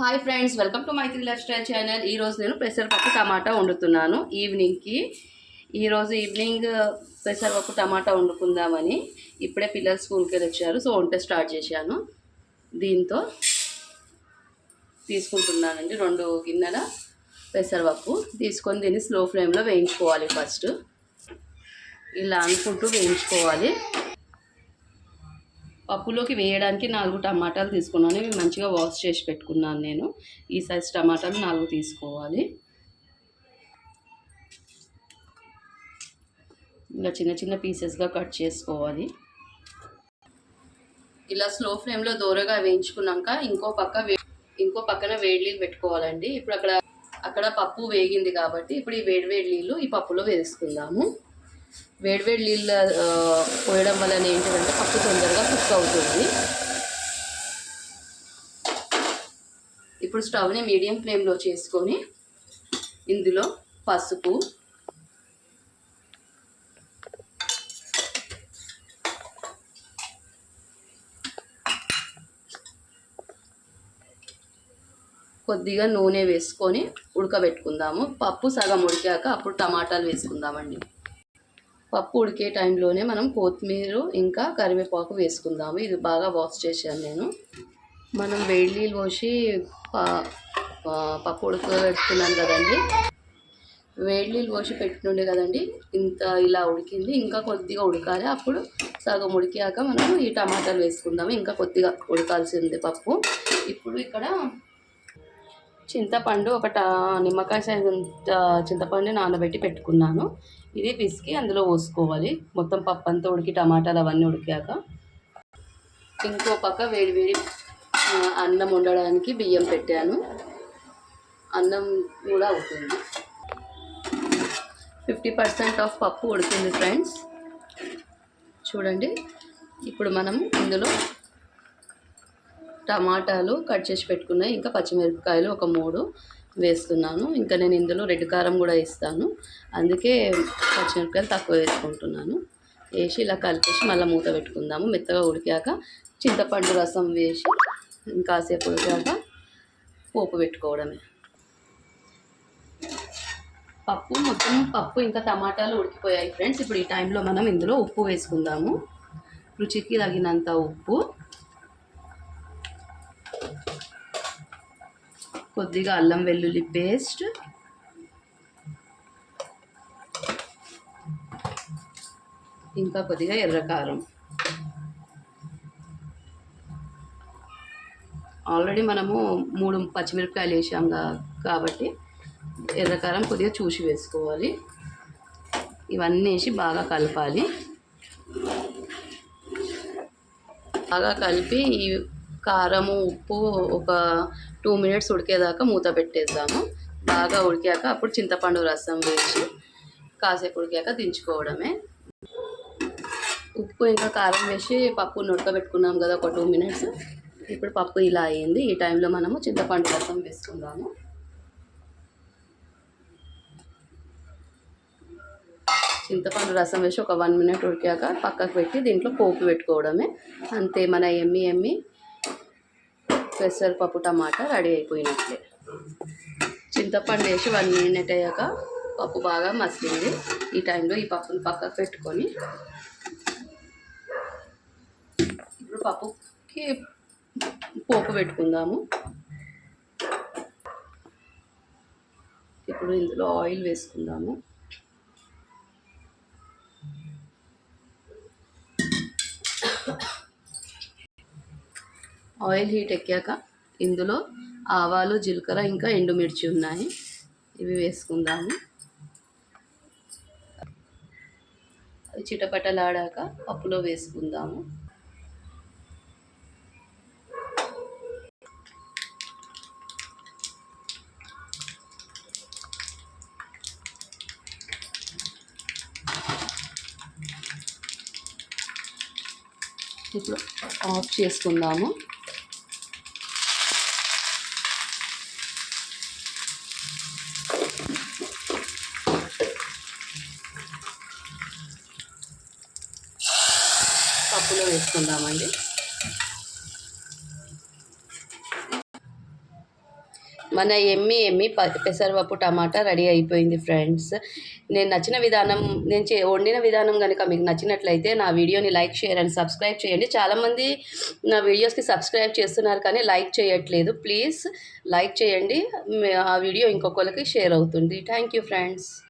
Hi friends welcome to Maithri lifestyle channel ఈ రోజు నేను పెసరపప్పు టమాటా వండుతున్నాను ఈవినింగ్కి. ఈరోజు ఈవినింగ్ పెసరపప్పు టమాటా వండుకుందామని ఇప్పుడే పిల్లలు స్కూల్కి వెళ్ళి వచ్చారు సో వంట స్టార్ట్ చేశాను. దీంతో తీసుకుంటున్నానండి రెండు గిన్నెల పెసరపప్పు. తీసుకొని దీన్ని స్లో ఫ్లేమ్లో వేయించుకోవాలి ఫస్ట్. ఇలా అనుకుంటూ వేయించుకోవాలి. పప్పులోకి వేయడానికి నాలుగు టమాటాలు తీసుకున్నాను. ఇవి మంచిగా వాష్ చేసి పెట్టుకున్నాను నేను. ఈ సైజ్ టమాటాలు నాలుగు తీసుకోవాలి. ఇలా చిన్న చిన్న పీసెస్గా కట్ చేసుకోవాలి. ఇలా స్లో ఫ్లేమ్లో దూరగా వేయించుకున్నాక ఇంకో పక్క వే ఇంకో పక్కన వేడి నీళ్ళు పెట్టుకోవాలండి. ఇప్పుడు అక్కడ అక్కడ పప్పు వేగింది కాబట్టి ఇప్పుడు ఈ వేడి వేడి నీళ్ళు ఈ పప్పులో వేసుకుందాము. వేడివేడి నీళ్ళు పోయడం వలన ఏంటంటే పప్పు తొందరగా కుక్ అవుతుంది. ఇప్పుడు స్టవ్ని మీడియం ఫ్లేమ్లో చేసుకొని ఇందులో పసుపు కొద్దిగా నూనె వేసుకొని ఉడకబెట్టుకుందాము. పప్పు సగం ఉడికాక అప్పుడు టమాటాలు వేసుకుందామండి. పప్పు ఉడికే టైంలోనే మనం కొత్తిమీర ఇంకా కరివేపాకు వేసుకుందాము. ఇది బాగా వాష్ చేశాను నేను. మనం వేడి నీళ్ళు పోసి పప్పు ఉడకబెట్టుకున్నాను కదండి. వేడి నీళ్ళు పోసి పెట్టినుండే కదండి ఇంత ఇలా ఉడికింది. ఇంకా కొద్దిగా ఉడకాలి. అప్పుడు సగం ఉడికాక మనం ఈ టమాటాలు వేసుకుందాము. ఇంకా కొద్దిగా ఉడకాల్సింది పప్పు. ఇప్పుడు ఇక్కడ చింతపండు ఒక నిమ్మకాయ సైజు చింతపండు నానబెట్టి పెట్టుకున్నాను. ఇది పిసికి అందులో పోసుకోవాలి. మొత్తం పప్పు అంతా ఉడికి టమాటాలు అవన్నీ ఉడికాక. ఇంకో పక్క వేడి వేడి అన్నం వండడానికి బియ్యం పెట్టాను. అన్నం కూడా అవుతుంది. ఫిఫ్టీ పర్సెంట్ ఆఫ్ పప్పు ఉడికింది ఫ్రెండ్స్. చూడండి. ఇప్పుడు మనం ఇందులో టమాటాలు కట్ చేసి పెట్టుకున్నాయి ఇంకా పచ్చిమిరపకాయలు ఒక మూడు వేస్తున్నాను. ఇంకా నేను ఇందులో రెడ్ కారం కూడా ఇస్తాను అందుకే పచ్చిమిరపకాయలు తక్కువ వేసుకుంటున్నాను. వేసి ఇలా కలిపేసి మళ్ళీ మూత పెట్టుకుందాము. మెత్తగా ఉడికాక చింతపండు రసం వేసి ఇంకాసేపు ఉడికాక పోపు పెట్టుకోవడమే. పప్పు మొత్తం పప్పు ఇంకా టమాటాలు ఉడికిపోయాయి. ఫ్రెండ్స్ ఇప్పుడు ఈ టైంలో మనం ఇందులో ఉప్పు వేసుకుందాము. రుచికి తగినంత ఉప్పు. కొద్దిగా అల్లం వెల్లుల్లి పేస్ట్. ఇంకా కొద్దిగా ఎర్రకారం. ఆల్రెడీ మనము మూడు పచ్చిమిరపకాయలు వేసాం కాబట్టి ఎర్రకారం కొద్దిగా చూసి వేసుకోవాలి. ఇవన్నీ వేసి బాగా కలపాలి. బాగా కలిపి ఈ కారము ఉప్పు ఒక టూ మినిట్స్ ఉడికేదాకా మూత పెట్టేద్దాము. బాగా ఉడికాక అప్పుడు చింతపండు రసం వేసి కాసేపు ఉడికాక దించుకోవడమే. ఉప్పు ఇంకా కారం వేసి పప్పు ఉడకబెట్టుకున్నాం కదా ఒక టూ మినిట్స్. ఇప్పుడు పప్పు ఇలా అయింది. ఈ టైంలో మనము చింతపండు రసం వేసుకుందాము. చింతపండు రసం వేసి ఒక వన్ మినిట్ ఉడికాక పక్కకు పెట్టి దీంట్లో పోపు పెట్టుకోవడమే. అంతే మన ఎమ్మి ఎమ్మి పెసరపప్పు టమాటా రెడీ అయిపోయినట్లే. చింతపండు వేసి వన్ మినిట్ అయ్యాక పప్పు బాగా మసిలింది. ఈ టైంలో ఈ పప్పుని పక్కకు పెట్టుకొని ఇప్పుడు పప్పుకి పోపు పెట్టుకుందాము. ఇప్పుడు ఇందులో ఆయిల్ వేసుకుందాము. ఆయిల్ హీట్ ఎక్కాక ఇందులో ఆవాలు జీలకర్ర ఇంకా ఎండుమిర్చి ఉన్నాయి. ఇవి వేసుకుందాము. అవి చిటపటలాడాక పప్పులో వేసుకుందాము. ఇప్పుడు ఆఫ్ చేసుకుందాము. పప్పులో వేసుకుందామండి. మన ఎమ్మి ఎమ్మి ప- పెసరపప్పు టమాటా రెడీ అయిపోయింది ఫ్రెండ్స్. నేను నచ్చిన విధానం నేను చే వండిన విధానం కనుక మీకు నచ్చినట్లయితే నా వీడియోని లైక్ షేర్ అండ్ సబ్స్క్రైబ్ చేయండి. చాలామంది నా వీడియోస్కి సబ్స్క్రైబ్ చేస్తున్నారు కానీ లైక్ చేయట్లేదు. ప్లీజ్ లైక్ చేయండి. ఆ వీడియో ఇంకొకరికి షేర్ అవుతుంది. Thank you friends.